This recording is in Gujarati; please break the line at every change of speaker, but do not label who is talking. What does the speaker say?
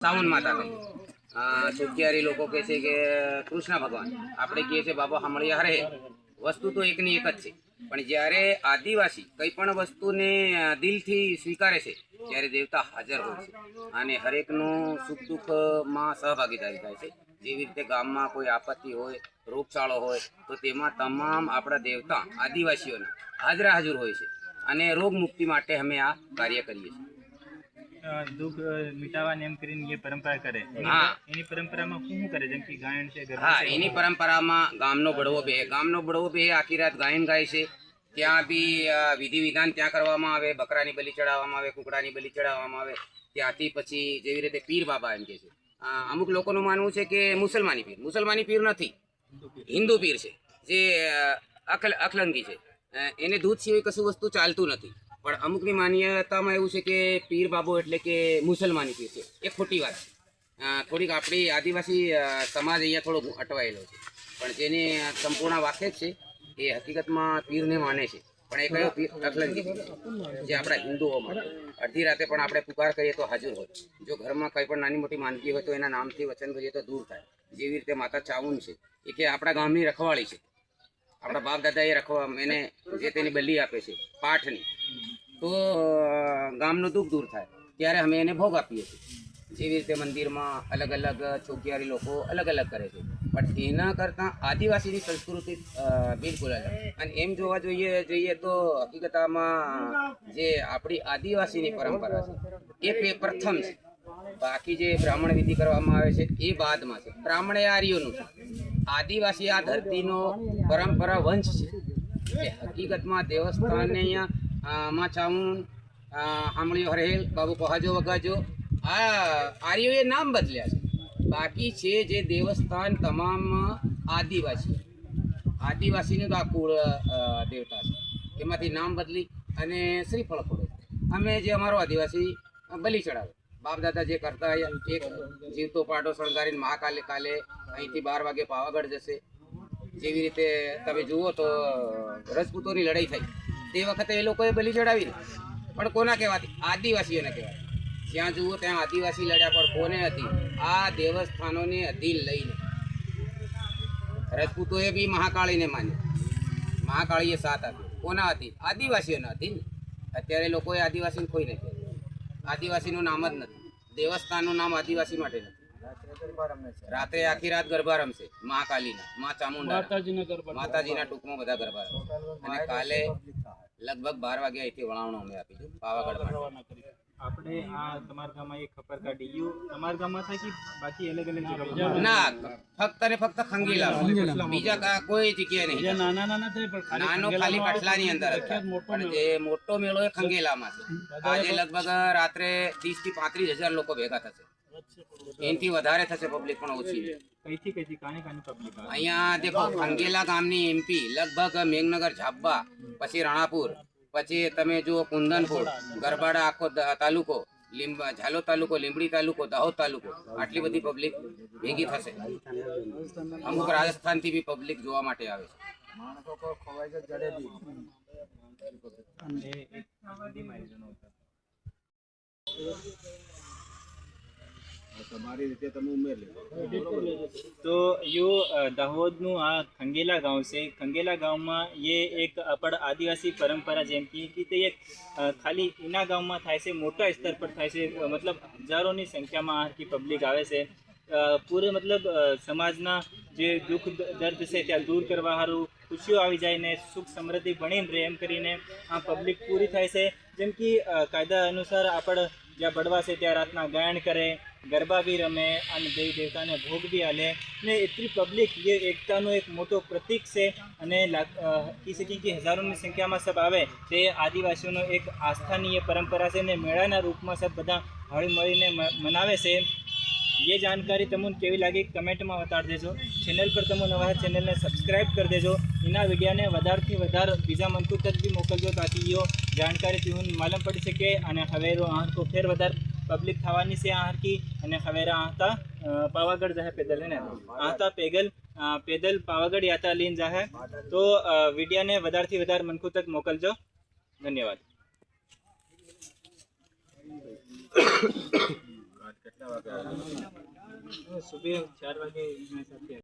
સાવન માતા સુખિયારી લોકો કહે છે કે કૃષ્ણ ભગવાન આપણે કહીએ છીએ બાબા હમળિયા હરે વસ્તુ તો એકની એક જ છે. પણ જ્યારે આદિવાસી કંઈ પણ વસ્તુને દિલથી સ્વીકારે છે ત્યારે દેવતા હાજર હોય છે. અને હરેકનું સુખ દુઃખમાં સહભાગીદારી થાય છે. જેવી રીતે ગામમાં કોઈ આપત્તિ હોય રોગચાળો હોય તો તેમાં તમામ આપણા દેવતા આદિવાસીઓના હાજરા હાજર હોય છે. અને રોગ મુક્તિ માટે અમે આ કાર્ય કરીએ છીએ.
દુઃખ અ, એમ કરીને જે પરંપરા કરે. એની પરંપરામાં શું કરે? જેમ કે ગાયન છે
હા એની પરંપરામાં ગામનો બળવો બે. ગામનો બળવો બે આખી રાત ગાયન ગાય છે. ત્યાં બી વિધિ વિધાન ત્યાં કરવામાં આવે. બકરાની બલિ ચડાવવામાં આવે કુકડાની બલિ ચડાવવામાં આવે. ત્યાંથી પછી જેવી રીતે પીર બાબા એમ કે છે. અમુક લોકોનું માનવું છે કે મુસલમાની પીર. મુસલમાની પીર નથી. હિન્દુ પીર. છે. જે અખલ અખલંગી છે. એને દૂધ સિવાય કશું વસ્તુ ચાલતું નથી. પણ અમુકની માન્યતામાં એવું છે કે પીર બાબો એટલે કે મુસલમાની પીર છે. એ ખોટી વાત છે. થોડીક આપણી આદિવાસી સમાજ અહીંયા થોડો અટવાયેલો છે. પણ જેને સંપૂર્ણ વાકેફ છે, એ હકીકતમાં પીરને માને છે. પણ એ કયો પીર? અખલંગી જે આપણા હિન્દુઓમાં અડધી રાતે પણ આપણે પુકાર કરીએ તો હાજર હોય. જો ઘરમાં કંઈ પણ નાની મોટી માંદગી હોય તો એના નામથી વચન કરીએ તો દૂર થાય. જેવી રીતે માતા ચાવુન છે, એ કે આપણા ગામની રખવાળી છે. આપણા બાપ દાદા એ રખવા એને જે તેની બલી આપે છે, પાઠની, તો ગામનું દુઃખ દૂર થાય. ત્યારે અમે એને ભોગ આપીએ છીએ. જેવી રીતે મંદિરમાં અલગ અલગ ચોકિયારી લોકો અલગ અલગ કરે છે. પણ એના કરતાં આદિવાસીની સંસ્કૃતિ બિલકુલ અલગ. અને એમ જોવા જોઈએ જોઈએ તો હકીકતામાં જે આપણી આદિવાસીની પરંપરા છે, એ પ્રથમ છે. બાકી જે બ્રાહ્મણ વિધિ કરવામાં આવે છે, એ બાદમાં છે. બ્રાહ્મણ એ આર્યોનું છે. આદિવાસી આ ધરતીનો પરંપરા વંશ છે. હકીકતમાં દેવસ્થાનને અહીંયા અ, માં ચામુંડ અ, આમળીઓ હરેલ બાબુ પહાજો વગાજો આ આર્યોએ નામ બદલ્યા છે. બાકી છે જે દેવસ્થાન તમામ આદિવાસી. આદિવાસીનું તો આ કુળ દેવતા છે. એમાંથી નામ બદલી અને શ્રીફળ ખોડે અમે જે અમારો આદિવાસી બલિ ચડાવે બાપ દાદા જે કરતા એક જીવતો પાટો શણગારીને મા કાલે અહીંથી બાર વાગે પાવાગઢ જશે. જેવી રીતે તમે જુઓ તો રજપૂતોની લડાઈ થઈ. તે વખતે એ લોકોએ બલિ ચડાવી. પણ કોના કહેવાથી? આદિવાસીઓને કહેવાય જ્યાં જુઓ ત્યાં આદિવાસી લડ્યા, પણ કોને હતી? આ દેવસ્થાનોને અધીન લઈને. રજપૂતોએ બી મહાકાળીને માન્યા. મહાકાળીએ સાથ આપી કોના હતી આદિવાસીઓના હતી ને અત્યારે લોકોએ આદિવાસીને કોઈ નથી આદિવાસીનું નામ જ નથી. દેવસ્થાનનું નામ આદિવાસી માટે નથી. રાત્રે આખી રાત ગરબા રમશે મહાકાલીના મા ચામુંડા માતાજીના ટૂંકમાં બધા ગરબા રમશે. અને કાલે લગભગ બાર વાગે અહીંથી વળાવણો અમે આપીશું પાવાગઢ માટે.
આપણે આ તમારા ગામમાં એક ખબર કાઢી ગયું તમારા ગામમાં થાય કે બાકી અલગ અલગ જગ્યાએ
ના ફક્ત ને ફક્ત ખંગીલા બીજા કા- કોઈ જગ્યાએ નહીં.
નાના નાના થાય પણ
નાનો ખાલી કઠલાની અંદર પણ જે મોટો મેળો એ ખંગેલામાં છે. આજે લગભગ રાત્રે ત્રીસથી પાંત્રીસ હજાર લોકો ભેગા થશે. એનથી વધારે થશે પબ્લિક પણ ઓછી
કઈથી કઈથી? કાની કાની પબ્લિક
અહીંયા દેખો ખંગેલા ગામની એમપી લગભગ મેઘનગર ઝાબ્બા પછી રાણાપુર પછી તમે જુઓ કુંદનપુર ગરબાડા આખો તાલુકો લીંબા ઝાલો તાલુકો લીંબડી તાલુકો દાહોદ તાલુકો આટલી બધી પબ્લિક ભેગી થશે. અમુક રાજસ્થાનથી બી પબ્લિક જોવા માટે આવે છે
એ એક હિન્દીમાં એ જણાવો તો. તમારી રીતે તમે ઉમેર લેજો તો યો દાહોદનું આ ખંગેલા ગામ છે. ખંગેલા ગામમાં એ એક આપણ આદિવાસી પરંપરા જેમ કે તે એક ખાલી એના ગામમાં થાય છે, મોટા સ્તર પર થાય છે. મતલબ હજારોની સંખ્યામાં આખી પબ્લિક આવે છે. પૂરે મતલબ સમાજના જે દુઃખ દર્દ છે ત્યાં દૂર કરવા સારું ખુશીઓ આવી જાય ને સુખ સમૃદ્ધિ ભણીને રહે એમ કરીને આ પબ્લિક પૂરી થાય છે. જેમ કે કાયદા અનુસાર આપણે જ્યાં બળવા છે ત્યાં રાતના ગાયણ કરે ગરબા બી રમે અને દેવી દેવતાને ભોગ બી આલે. ને એટલી પબ્લિક જે એકતાનો એક મોટો પ્રતિક છે અને કહી શકીએ કે હજારોની સંખ્યામાં સબ આવે તે આદિવાસીઓનો એક આસ્થાનીય પરંપરા છે ને મેળાના રૂપમાં સબ બધા હળીમળીને મનાવે છે. એ જાણકારી તમને કેવી લાગી કમેન્ટમાં બતાડી દેજો. ચેનલ પર તમે નવા ચેનલને સબસ્ક્રાઇબ કરી દેજો. એના વિડીયાને વધારથી વધારે બીજા મનકુ તક બી મોકલજો તાકી યો જાણકારી તમને માલમ પડી શકે અને હવે આંખો ફેર વધારે. પબ્લિક થવાની છે આહાર કી અને હવે આહતા અ, પાવાગઢ જાહે પેદલ હે ને આહતા પેગલ અ, પેદલ પાવાગઢ યાત્રા લઈને જાહે તો અ, વિડીયોને વધારથી વધારે મનકુ તક મોકલજો ધન્યવાદ સુબહ ચાર વાગે એના સાથે